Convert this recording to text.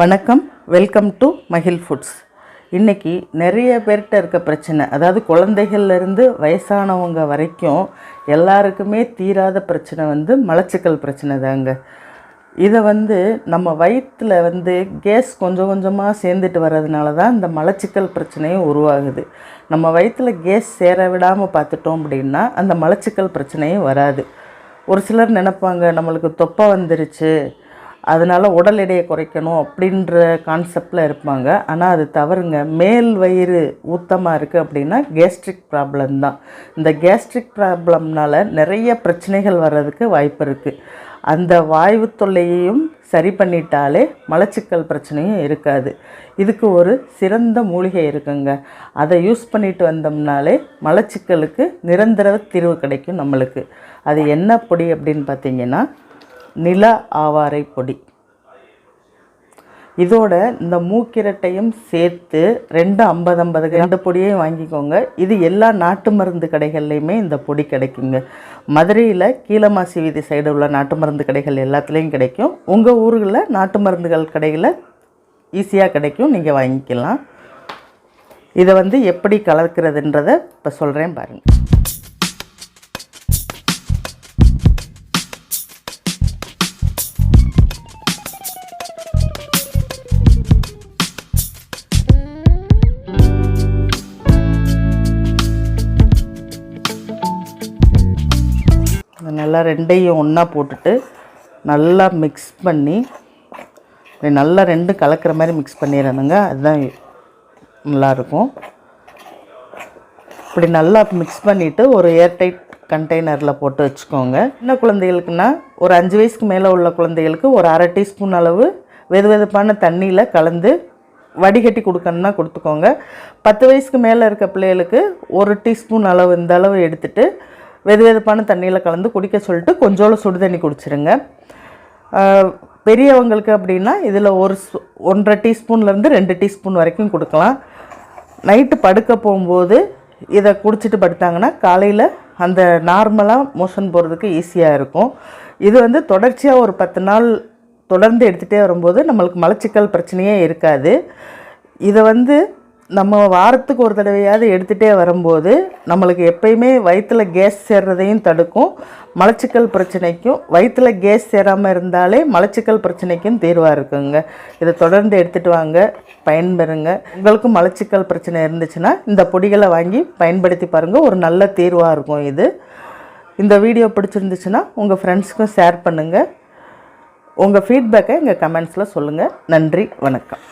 வணக்கம். Welcome to மகிழ் foods இன்றைக்கி நிறைய பேர்கிட்ட இருக்க பிரச்சனை அதாவது குழந்தைகள்லேருந்து வயசானவங்க வரைக்கும் எல்லாருக்குமே தீராத பிரச்சனை வந்து மலச்சிக்கல் பிரச்சனை தாங்க. இதை வந்து நம்ம வயிற்றில் வந்து கேஸ் கொஞ்சம் கொஞ்சமாக சேர்ந்துட்டு வர்றதுனால தான் இந்த மலச்சிக்கல் பிரச்சனையும் உருவாகுது. நம்ம வயிற்றில் கேஸ் சேர விடாமல் பார்த்துட்டோம் அப்படின்னா அந்த மலச்சிக்கல் பிரச்சனையும் வராது. ஒரு சிலர் நினைப்பாங்க நம்மளுக்கு தொப்பை வந்துருச்சு அதனால் உடல் எடையை குறைக்கணும் அப்படின்ற கான்செப்டில் இருப்பாங்க. ஆனால் அது தவறுங்க. மேல் வயிறு ஊத்தமாக இருக்குது அப்படின்னா கேஸ்ட்ரிக் ப்ராப்ளம் தான். இந்த கேஸ்ட்ரிக் ப்ராப்ளம்னால நிறைய பிரச்சனைகள் வர்றதுக்கு வாய்ப்பு இருக்குது அந்த வாய்வு தொல்லையையும் சரி பண்ணிட்டாலே மலச்சிக்கல் பிரச்சனையும் இருக்காது. இதுக்கு ஒரு சிறந்த மூலிகை இருக்குங்க. அதை யூஸ் பண்ணிட்டு வந்தோம்னாலே மலச்சிக்கலுக்கு நிரந்தர தீர்வு கிடைக்கும் நம்மளுக்கு. அது என்ன பொடி அப்படின்னு பார்த்தீங்கன்னா நில ஆவாரை பொடி. இதோட இந்த மூக்கிரட்டையும் சேர்த்து ரெண்டு ஐம்பது ஐம்பது ரெண்டு பொடியையும் வாங்கிக்கோங்க. இது எல்லா நாட்டு மருந்து கடைகள்லையுமே இந்த பொடி கிடைக்குங்க. மதுரையில் கீழமாசி வீதி சைடு உள்ள நாட்டு மருந்து கடைகள் எல்லாத்துலேயும் கிடைக்கும். உங்கள் ஊர்களில் நாட்டு மருந்துகள் கடையில் ஈஸியாக கிடைக்கும். நீங்கள் வாங்கிக்கலாம். இதை வந்து எப்படி கலக்கிறதுன்றதை இப்போ சொல்கிறேன் பாருங்கள் நல்லா ரெண்டையும் ஒன்றா போட்டுட்டு நல்லா மிக்ஸ் பண்ணி நல்லா ரெண்டும் கலக்கிற மாதிரி மிக்ஸ் பண்ணிடணுங்க. அதுதான் நல்லாயிருக்கும். இப்படி நல்லா மிக்ஸ் பண்ணிவிட்டு ஒரு ஏர்டைட் கண்டெய்னரில் போட்டு வச்சுக்கோங்க. சின்ன குழந்தைகளுக்குன்னா ஒரு அஞ்சு வயசுக்கு மேலே உள்ள குழந்தைகளுக்கு ஒரு அரை டீஸ்பூன் அளவு வெது வெதுப்பான தண்ணியில் கலந்து வடிகட்டி கொடுக்கணுன்னா கொடுத்துக்கோங்க. பத்து வயசுக்கு மேலே இருக்க பிள்ளைகளுக்கு ஒரு டீஸ்பூன் அளவு இந்த அளவு எடுத்துகிட்டு வெது வெதுப்பான தண்ணியில் கலந்து குடிக்க சொல்லிட்டு கொஞ்சோண்டு சுடு தண்ணி குடிச்சிருங்க. பெரியவங்களுக்கு அப்படின்னா இதில் ஒரு ஒன்றரை டீஸ்பூன்லேருந்து ரெண்டு டீஸ்பூன் வரைக்கும் கொடுக்கலாம். நைட்டு படுக்க போகும்போது இதை குடிச்சிட்டு படுத்தாங்கன்னா காலையில் அந்த நார்மலாக மோஷன் போகிறதுக்கு ஈஸியாக இருக்கும். இது வந்து தொடர்ச்சியாக ஒரு பத்து நாள் தொடர்ந்து எடுத்துகிட்டே வரும்போது நம்மளுக்கு மலச்சிக்கல் பிரச்சனையே இருக்காது. இதை வந்து நம்ம வாரத்துக்கு ஒரு தடவையாவது எடுத்துகிட்டே வரும்போது நம்மளுக்கு எப்பயுமே வயிற்றில் கேஸ் சேர்றதையும் தடுக்கும். மலச்சிக்கல் பிரச்சனைக்கும் வயிற்றில் கேஸ் சேராமல் இருந்தாலே மலச்சிக்கல் பிரச்சனைக்கும் தீர்வாக இருக்குங்க. இதை தொடர்ந்து எடுத்துகிட்டு வாங்க பயன்பெறுங்க. உங்களுக்கும் மலச்சிக்கல் பிரச்சனை இருந்துச்சுன்னா இந்த பொடிகளை வாங்கி பயன்படுத்தி பாருங்கள் ஒரு நல்ல தீர்வாக இருக்கும் இது. இந்த வீடியோ பிடிச்சிருந்துச்சுன்னா உங்கள் ஃப்ரெண்ட்ஸுக்கும் ஷேர் பண்ணுங்கள் உங்கள் ஃபீட்பேக்கை எங்கள் கமெண்ட்ஸில் சொல்லுங்கள் நன்றி வணக்கம்.